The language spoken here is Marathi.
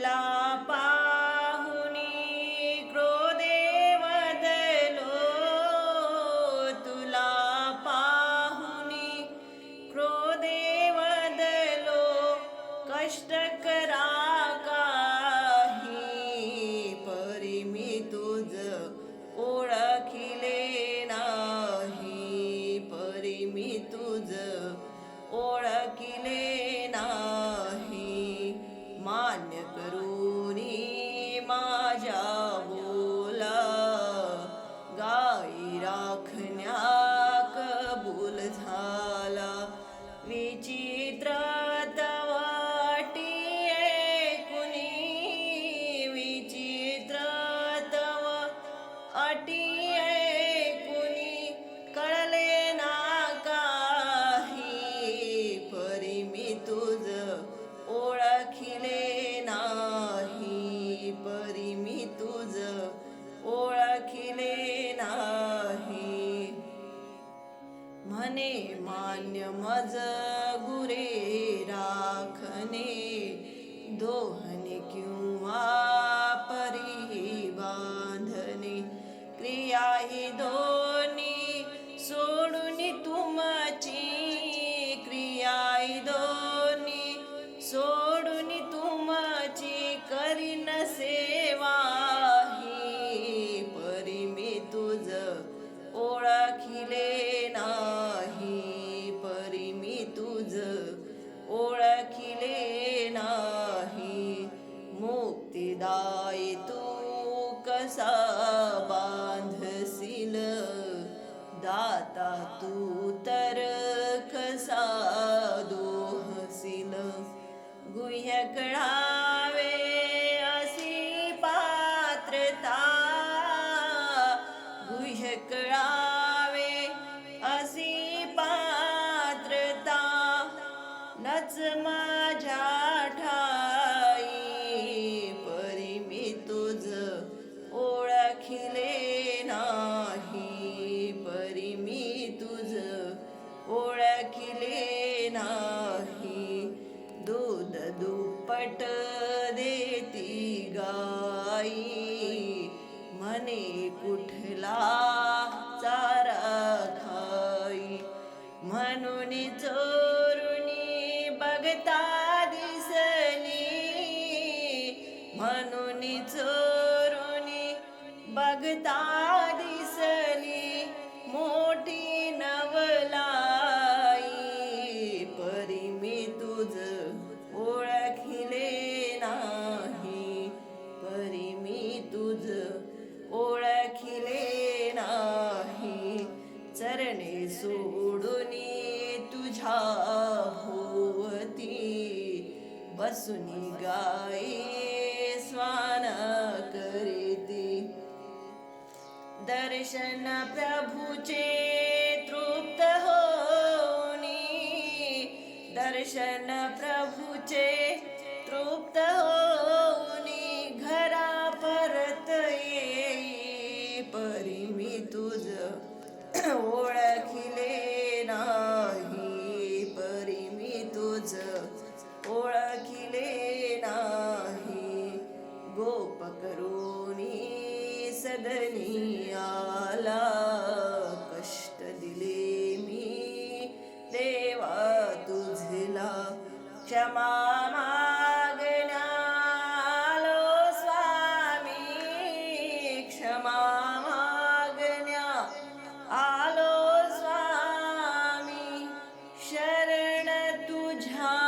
Love. राखणे मान्य मज गुरे राखणे. दोह तोच माझ्या ठाई परी मी तुझ ओळखिले नाही. परी मी तुझ ओळखिले नाही. दूध दुप्पट देती गाई म्हणे कुठला उगता दिसली मोठी नवलाई. परी मी तुझ ओळखिले नाही. परी मी तुझ ओळखिले नाही. चरणे सोडून तुझ्या होती. बसुनी दर्शन प्रभुचे तृप्त होनी दर्शन प्रभुचे तृप्त होनी घरा परत येई परी मी तुझ ओळखिले नाही. परी मी तुझ ओळखिले नाही. गोप करोनी सदनिया मला कष्ट दिले मी. देवा तुझला क्षमा मागण्यालो स्वामी. क्षमा मागण्या आलो स्वामी. शरण तुझ्या